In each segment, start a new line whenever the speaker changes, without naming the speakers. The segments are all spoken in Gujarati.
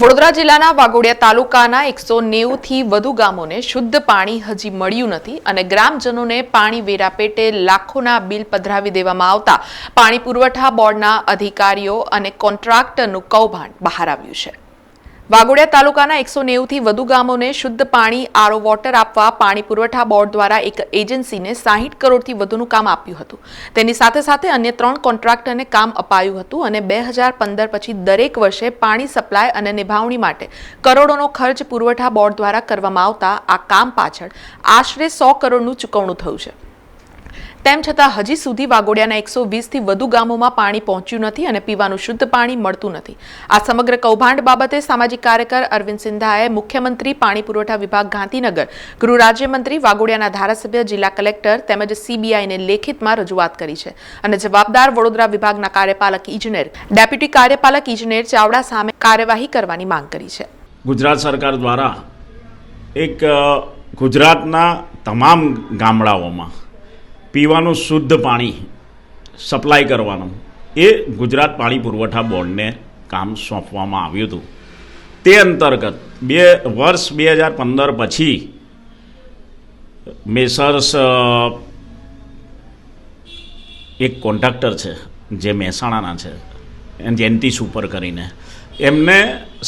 વડોદરા જિલ્લાના વાઘોડિયા તાલુકાના એકસો નેવુંથી વધુ ગામોને શુદ્ધ પાણી હજી મળ્યું નથી અને ગ્રામજનોને પાણી વેરા પેટે લાખોના બિલ પધરાવી દેવામાં આવતા. પાણી પુરવઠા બોર્ડના અધિકારીઓ અને કોન્ટ્રાક્ટરનું કૌભાંડ બહાર આવ્યું છે. વાઘોડિયા તાલુકાના એકસો નેવુંથી વધુ ગામોને શુદ્ધ પાણી, આરો વોટર આપવા પાણી પુરવઠા બોર્ડ દ્વારા એક એજન્સીને સાહીઠ કરોડથી વધુનું કામ આપ્યું હતું. તેની સાથે સાથે અન્ય ત્રણ કોન્ટ્રાક્ટરને કામ અપાયું હતું અને બે હજાર પંદર પછી દરેક વર્ષે પાણી સપ્લાય અને નિભાવણી માટે કરોડોનો ખર્ચ પુરવઠા બોર્ડ દ્વારા કરવામાં આવતા આ કામ પાછળ આશરે સો કરોડનું ચૂકવણું થયું છે. તેમ છતાં હજી સુધી વાગોડિયાના એકસો વીસથી વધુ ગામોમાં પાણી પહોંચ્યું નથી અને પીવાનું શુદ્ધ પાણી મળતું નથી. આ સમગ્ર કૌભાંડ બાબતે સામાજિક કાર્યકર અરવિંદ સિંધાએ મુખ્યમંત્રી પાણી પુરવઠા વિભાગ ગાંધીનગર, ગૃહ રાજ્યમંત્રી વાગોડિયાના ધારાસભ્ય, જિલ્લા કલેક્ટર તેમજ સીબીઆઈને લેખિતમાં રજૂઆત કરી છે અને જવાબદાર વડોદરા વિભાગના કાર્યપાલક ઇજનેર, ડેપ્યુટી કાર્યપાલક ઇજનેર ચાવડા સામે કાર્યવાહી કરવાની માંગ કરી છે.
ગુજરાત સરકાર દ્વારા એક ગુજરાતના તમામ ગામડાઓમાં પીવાનું શુદ્ધ પાણી સપ્લાય કરવાનું. એ ગુજરાત પાણી પુરવઠા બોર્ડને કામ સોંપવામાં આવ્યું હતું. તે અંતર્ગત બે વર્ષ બે હજાર પંદર પછી મેસર્સ એક કોન્ટ્રાક્ટર છે, જે મહેસાણાના છે જયંતિ સુપર કરીને. એમને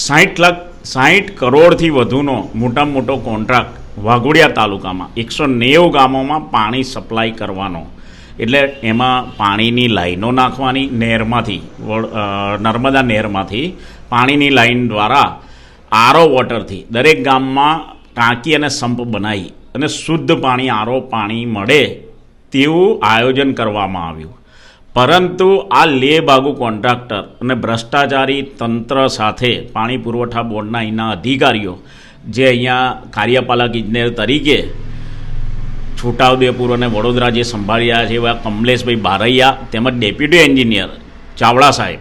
સાહીઠ લાખ સાહીઠ કરોડથી વધુનો મોટામાં મોટો કોન્ટ્રાક્ટ વાઘોડિયા તાલુકામાં એકસો નેવું ગામોમાં પાણી સપ્લાય કરવાનો. એટલે એમાં પાણીની લાઈનો નાખવાની નહેરમાંથી નર્મદા નહેરમાંથી પાણીની લાઈન દ્વારા આરો વોટરથી દરેક ગામમાં ટાંકી અને સંપ બનાવી અને શુદ્ધ પાણી, આરો પાણી મળે તેવું આયોજન કરવામાં આવ્યું. પરંતુ આ લે બાગુ કોન્ટ્રાક્ટર અને ભ્રષ્ટાચારી તંત્ર સાથે પાણી પુરવઠા બોર્ડના અહીંના અધિકારીઓ જે અહીંયા કાર્યપાલક ઇજનેર તરીકે છોટાઉદેપુર અને વડોદરા જે સંભાળી રહ્યા છે એવા કમલેશભાઈ બારૈયા તેમજ ડેપ્યુટી એન્જિનિયર ચાવડા સાહેબ,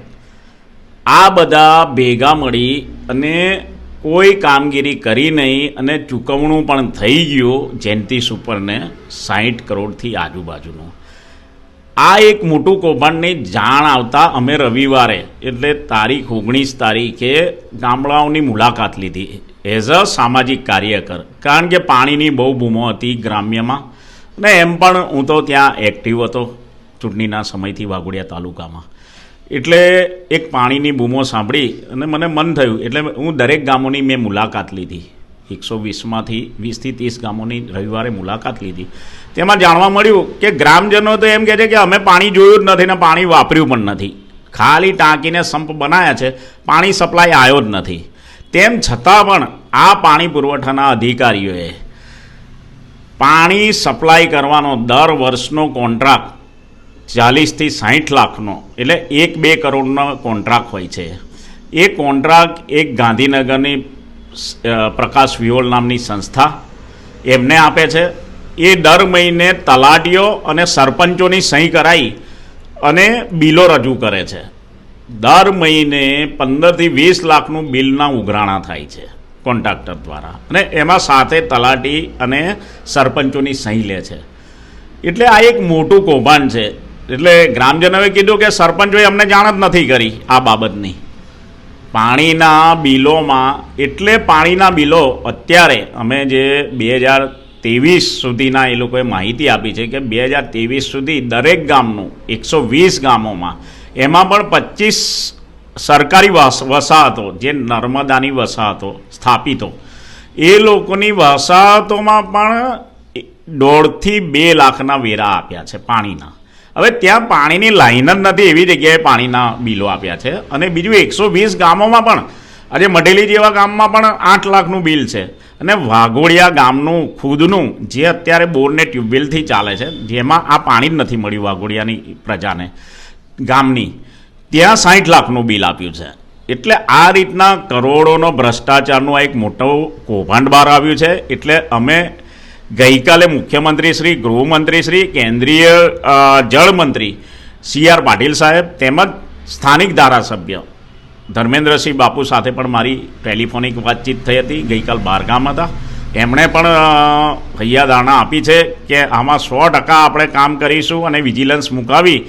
આ બધા ભેગા મળી અને કોઈ કામગીરી કરી નહીં અને ચૂકવણું પણ થઈ ગયું જયંતિ સુપરને સાહીઠ કરોડથી આજુબાજુનું. આ એક મોટું કૌભાંડની જાણ આવતા અમે રવિવારે, એટલે તારીખ ઓગણીસ તારીખે ગામડાઓની મુલાકાત લીધી, એઝ અ સામાજિક કાર્યકર. કારણ કે પાણીની બહુ બૂમો હતી ગ્રામ્યમાં, ને એમ પણ હું તો ત્યાં એક્ટિવ હતો, ચૂંટણીના સમયથી વાઘોડિયા તાલુકામાં. એટલે એક પાણીની બૂમો સાંભળી અને મને મન થયું, એટલે હું દરેક ગામોની મેં મુલાકાત લીધી. એકસો વીસમાંથી વીસથી ત્રીસ ગામોની રવિવારે મુલાકાત લીધી. તેમાં જાણવા મળ્યું કે ગ્રામજનો તો એમ કહે છે કે અમે પાણી જોયું જ નથી ને પાણી વાપર્યું પણ નથી. ખાલી ટાંકીને સંપ બનાવ્યા છે, પાણી સપ્લાય આવ્યો જ નથી. તેમ છતાં પણ આ પાણી પુરવઠાના અધિકારીઓએ પાણી સપ્લાય કરવાનો દર વર્ષનો કોન્ટ્રાક્ટ ચાલીસથી સાહીઠ લાખનો, એટલે એક બે કરોડનો કોન્ટ્રાક્ટ હોય છે. એ કોન્ટ્રાક્ટ એક ગાંધીનગરની પ્રકાશ વિયોલ નામની સંસ્થા એમને આપે છે. એ દર મહિને તલાટીઓ અને સરપંચોની સહી કરાવી અને બિલો રજૂ કરે છે. દર મહિને પંદરથી વીસ લાખનું બિલના ઉઘરાણા થાય છે કોન્ટ્રાક્ટર દ્વારા. અને એમાં સાથે તલાટી અને સરપંચોની સહી લે છે. એટલે આ એક મોટું કૌભાંડ છે. એટલે ગ્રામજનોએ કીધું કે સરપંચોએ અમને જાણ જ નથી કરી આ બાબતની. પાણીના બિલોમાં, એટલે પાણીના બિલો અત્યારે અમે જે બે હજાર ત્રેવીસ સુધીના એ લોકોએ માહિતી આપી છે કે બે હજાર ત્રેવીસ સુધી દરેક ગામનું, એકસો વીસ ગામોમાં, એમાં પણ પચીસ સરકારી વસાહતો, જે નર્મદાની વસાહતો સ્થાપિતો, એ લોકોની વસાહતોમાં પણ દોઢથી બે લાખના વેરા આપ્યા છે પાણીના. હવે ત્યાં પાણીની લાઈન જ નથી, એવી જગ્યાએ પાણીના બિલો આપ્યા છે. અને બીજું એકસો વીસ ગામોમાં પણ, આજે મઢેલી જેવા ગામમાં પણ આઠ લાખનું બિલ છે. અને વાઘોડિયા ગામનું, ખુદનું, જે અત્યારે બોરને ટ્યુબવેલથી ચાલે છે, જેમાં આ પાણી જ નથી મળ્યું વાઘોડિયાની પ્રજાને, ગામની. ત્યાં સાઠ લાખનું બિલ આપ્યું છે. એટલે આ રીતના કરોડોનો ભ્રષ્ટાચારનું આ એક મોટો કૌભાંડ બહાર આવ્યું છે. એટલે અમે ગઈકાલે મુખ્યમંત્રી શ્રી, ગૃહમંત્રી શ્રી, કેન્દ્રીય જળમંત્રી સી આર પાટીલ સાહેબ તેમજ સ્થાનિક ધારાસભ્ય ધર્મેન્દ્રસિંહ બાપુ સાથે પણ મારી ટેલિફોનિક વાતચીત થઈ હતી. ગઈકાલ બારગામ હતા. એમણે પણ હૈયાધારણા આપી છે કે આમાં સો ટકા આપણે કામ કરીશું અને વિજિલન્સ મુકાવી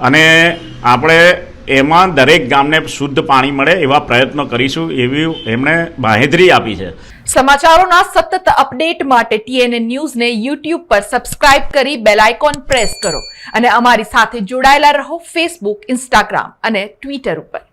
અને આપણે એમાં દરેક ગામને શુદ્ધ પાણી મળે એવા પ્રયત્નો કરીશું એવી એમણે બાહેધરી આપી છે.
સમાચારોના સતત અપડેટ માટે ટીએનએ ન્યૂઝને યુટ્યુબ પર સબસ્ક્રાઇબ કરી બેલ આઇકોન પ્રેસ કરો અને અમારી સાથે જોડાયેલા રહો ફેસબુક, ઇન્સ્ટાગ્રામ અને ટ્વિટર ઉપર.